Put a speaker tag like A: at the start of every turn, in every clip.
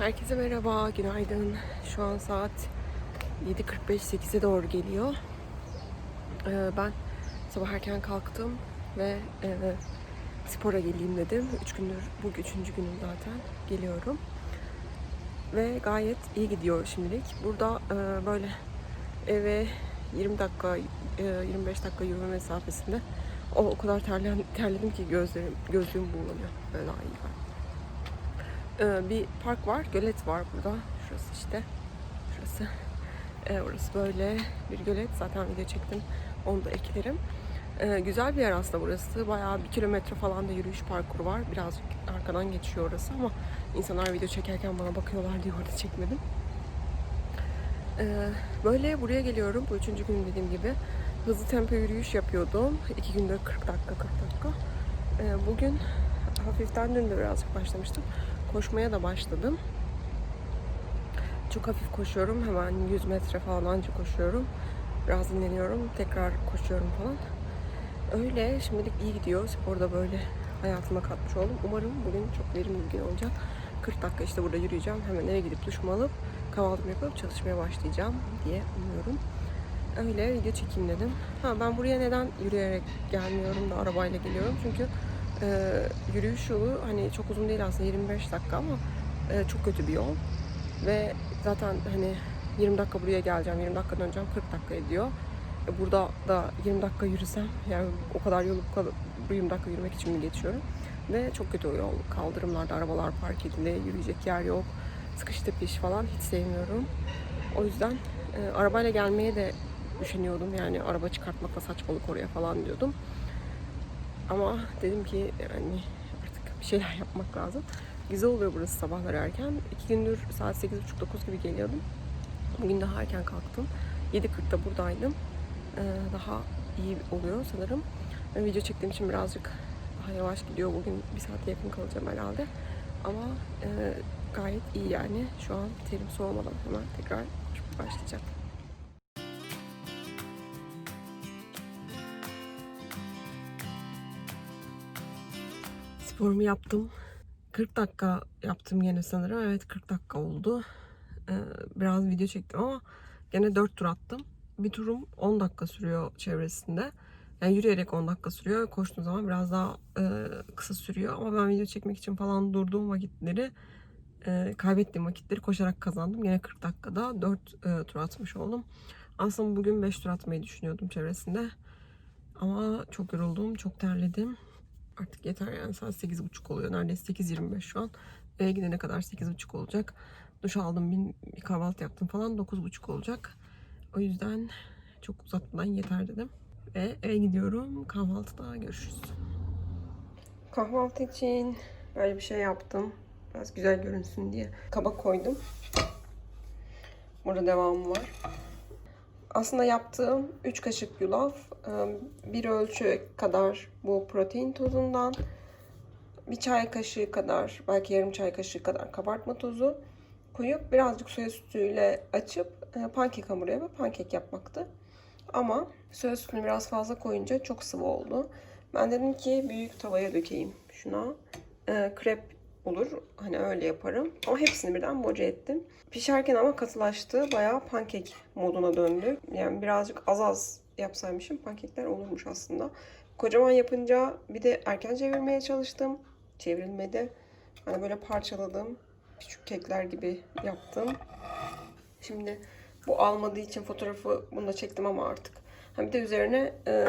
A: Herkese merhaba, günaydın. Şu an saat 7.45-8'e doğru geliyor. Ee, ben sabah erken kalktım ve e, spora geleyim dedim. Üç gündür, bu üçüncü günüm zaten. Geliyorum. Ve gayet iyi gidiyor şimdilik. Burada e, böyle eve 20 dakika, e, 25 dakika yürüme mesafesinde o, o kadar terledim ki gözlerim, gözlüğüm buğulanıyor. Böyle daha iyi var. Ee, bir park var, gölet var burada. Şurası işte. Şurası. Ee, orası böyle bir gölet. Zaten video çektim. Onu da eklerim. Ee, güzel bir yer aslında burası. Bayağı bir kilometre falan da yürüyüş parkuru var. Birazcık arkadan geçiyor orası ama insanlar video çekerken bana bakıyorlar diye orada çekmedim. Ee, böyle buraya geliyorum. Bu üçüncü gün dediğim gibi. Hızlı tempo yürüyüş yapıyordum. İki gündür 40 dakika 40 dakika. Ee, bugün hafiften dün de birazcık başlamıştım. Koşmaya da başladım. Çok hafif koşuyorum. Hemen 100 metre falan anca koşuyorum. Biraz dinleniyorum. Tekrar koşuyorum falan. Öyle şimdilik iyi gidiyor. Sporda böyle hayatıma katmış oldum. Umarım bugün çok verimli bir gün olacak. 40 dakika işte burada yürüyeceğim. Hemen eve gidip duşumu alıp kahvaltımı yapıp çalışmaya başlayacağım diye umuyorum. Öyle video çekeyim dedim. Ha ben buraya neden yürüyerek gelmiyorum da arabayla geliyorum? Çünkü e, yürüyüş yolu hani çok uzun değil aslında 25 dakika ama e, çok kötü bir yol. Ve zaten hani 20 dakika buraya geleceğim, 20 dakika döneceğim 40 dakika ediyor. E, burada da 20 dakika yürüsem yani o kadar yolu bu kadar bu 20 dakika yürümek için mi geçiyorum? Ve çok kötü o yol. Kaldırımlarda arabalar park edili, yürüyecek yer yok. Sıkış tepiş falan hiç sevmiyorum. O yüzden e, arabayla gelmeye de üşeniyordum. Yani araba çıkartmakla saçmalık oraya falan diyordum. Ama dedim ki yani artık bir şeyler yapmak lazım. Güzel oluyor burası sabahları erken. İki gündür saat 8.30-9 gibi geliyordum. Bugün daha erken kalktım. 7.40'da buradaydım. Ee, daha iyi oluyor sanırım. Ben video çektiğim için birazcık daha yavaş gidiyor. Bugün bir saate yakın kalacağım herhalde. Ama e, gayet iyi yani. Şu an terim soğumadan hemen tekrar başlayacağım. Sporumu yaptım. 40 dakika yaptım gene sanırım. Evet 40 dakika oldu. Ee, biraz video çektim ama gene 4 tur attım. Bir turum 10 dakika sürüyor çevresinde. Yani yürüyerek 10 dakika sürüyor. Koştuğum zaman biraz daha e, kısa sürüyor. Ama ben video çekmek için falan durduğum vakitleri e, kaybettiğim vakitleri koşarak kazandım. Gene 40 dakikada 4 e, tur atmış oldum. Aslında bugün 5 tur atmayı düşünüyordum çevresinde. Ama çok yoruldum, çok terledim. Artık yeter yani saat 8.30 oluyor. Neredeyse 8.25 şu an. Eve gidene kadar 8.30 olacak. Duş aldım, bir, bir kahvaltı yaptım falan 9.30 olacak. O yüzden çok uzatmadan yeter dedim. Ve eve gidiyorum. Kahvaltıda görüşürüz. Kahvaltı için böyle bir şey yaptım. Biraz güzel görünsün diye. Kaba koydum. Burada devamı var. Aslında yaptığım 3 kaşık yulaf, e, bir ölçü kadar bu protein tozundan, bir çay kaşığı kadar, belki yarım çay kaşığı kadar kabartma tozu koyup birazcık soya sütüyle açıp e, pankek hamuru yapıp pankek yapmaktı. Ama soya sütünü biraz fazla koyunca çok sıvı oldu. Ben dedim ki büyük tavaya dökeyim şuna. E, krep olur. Hani öyle yaparım. Ama hepsini birden boca ettim. Pişerken ama katılaştı. Bayağı pankek moduna döndü. Yani birazcık az az yapsaymışım pankekler olurmuş aslında. Kocaman yapınca bir de erken çevirmeye çalıştım. Çevrilmedi. Hani böyle parçaladım. Küçük kekler gibi yaptım. Şimdi bu almadığı için fotoğrafı bunu da çektim ama artık. Ha bir de üzerine e,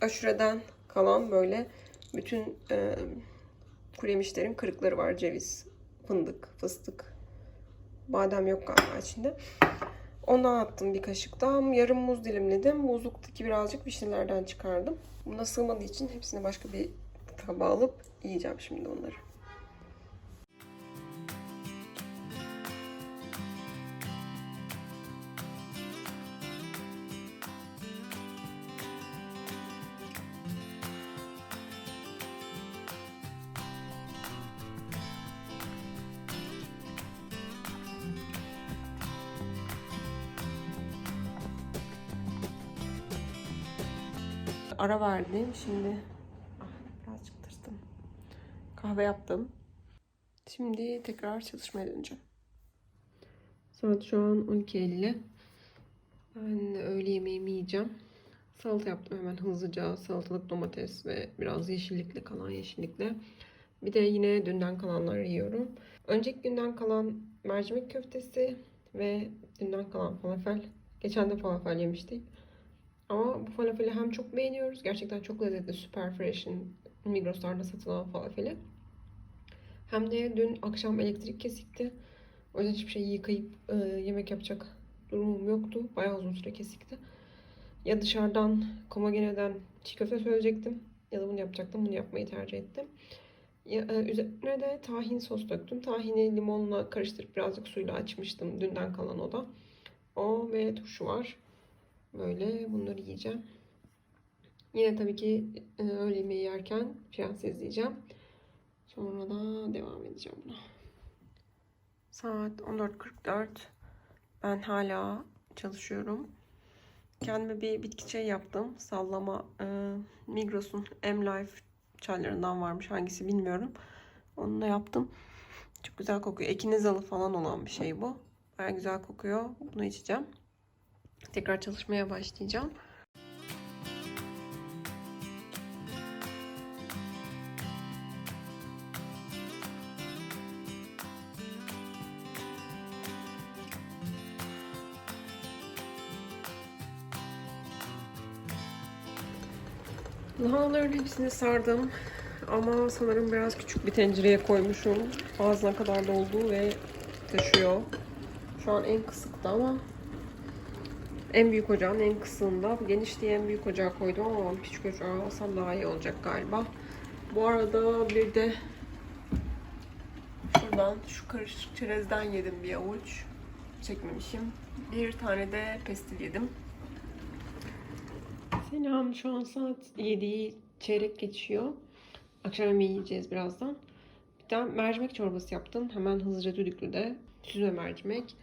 A: aşureden kalan böyle bütün e, kuru yemişlerin kırıkları var. Ceviz, fındık, fıstık, badem yok galiba içinde. Ondan attım bir kaşık daha. Yarım muz dilimledim. Buzluktaki birazcık vişnelerden çıkardım. Buna sığmadığı için hepsini başka bir tabağa alıp yiyeceğim şimdi onları. Ara verdim. Şimdi ah, birazcık tırstım. Kahve yaptım. Şimdi tekrar çalışmaya döneceğim. Saat şu an 12.50. Ben öğle yemeğimi yiyeceğim. Salata yaptım hemen hızlıca. Salatalık, domates ve biraz yeşillikle kalan yeşillikle. Bir de yine dünden kalanları yiyorum. Önceki günden kalan mercimek köftesi ve dünden kalan falafel. Geçen de falafel yemiştik. Ama bu falafeli hem çok beğeniyoruz. Gerçekten çok lezzetli. Super Fresh'in Migros'larda satılan falafeli. Hem de dün akşam elektrik kesikti. O yüzden hiçbir şey yıkayıp e, yemek yapacak durumum yoktu. Bayağı uzun süre kesikti. Ya dışarıdan Komagene'den çiğ köfte söyleyecektim. Ya da bunu yapacaktım. Bunu yapmayı tercih ettim. Ya, e, üzerine de tahin sos döktüm. Tahini limonla karıştırıp birazcık suyla açmıştım. Dünden kalan o da. O ve turşu var. Böyle bunları yiyeceğim. Yine tabii ki e, öğle yemeği yerken Prens izleyeceğim. Sonra da devam edeceğim buna. Saat 14.44. Ben hala çalışıyorum. Kendime bir bitki çayı yaptım. Sallama e, Migros'un M-Life çaylarından varmış. Hangisi bilmiyorum. Onu da yaptım. Çok güzel kokuyor. Ekiniz alı falan olan bir şey bu. Baya güzel kokuyor. Bunu içeceğim. Tekrar çalışmaya başlayacağım. Lahanaların hepsini sardım. Ama sanırım biraz küçük bir tencereye koymuşum. Ağzına kadar doldu ve taşıyor. Şu an en kısıkta ama en büyük ocağın en kısığında. Geniş diye en büyük ocağa koydum ama küçük ocağa alsam daha iyi olacak galiba. Bu arada bir de şuradan şu karışık çerezden yedim bir avuç. Çekmemişim. Bir tane de pestil yedim. Selam. Şu an saat 7'yi çeyrek geçiyor. Akşam yemeği yiyeceğiz birazdan. Bir tane mercimek çorbası yaptım. Hemen hızlıca düdüklüde. Süzme mercimek.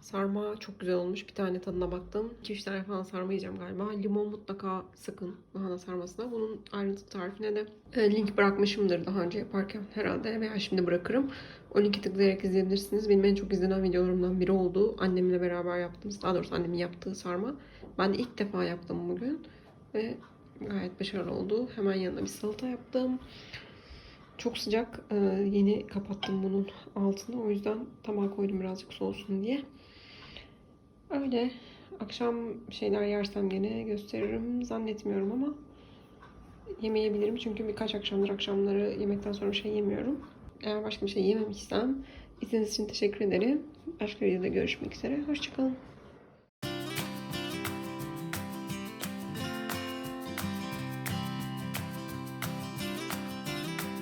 A: Sarma çok güzel olmuş. Bir tane tadına baktım. 2-3 tane falan sarma yiyeceğim galiba. Limon mutlaka sıkın lahana sarmasına. Bunun ayrıntılı tarifine de e, link bırakmışımdır daha önce yaparken herhalde veya şimdi bırakırım. O linki tıklayarak izleyebilirsiniz. Benim en çok izlenen videolarımdan biri oldu. Annemle beraber yaptığımız, daha doğrusu annemin yaptığı sarma. Ben de ilk defa yaptım bugün. Ve gayet başarılı oldu. Hemen yanına bir salata yaptım. Çok sıcak. Ee, yeni kapattım bunun altını. O yüzden tabağa koydum birazcık soğusun diye. Öyle. Akşam şeyler yersem gene gösteririm. Zannetmiyorum ama yemeyebilirim. Çünkü birkaç akşamdır akşamları yemekten sonra bir şey yemiyorum. Eğer başka bir şey yememişsem izlediğiniz için teşekkür ederim. Başka videoda görüşmek üzere. Hoşçakalın.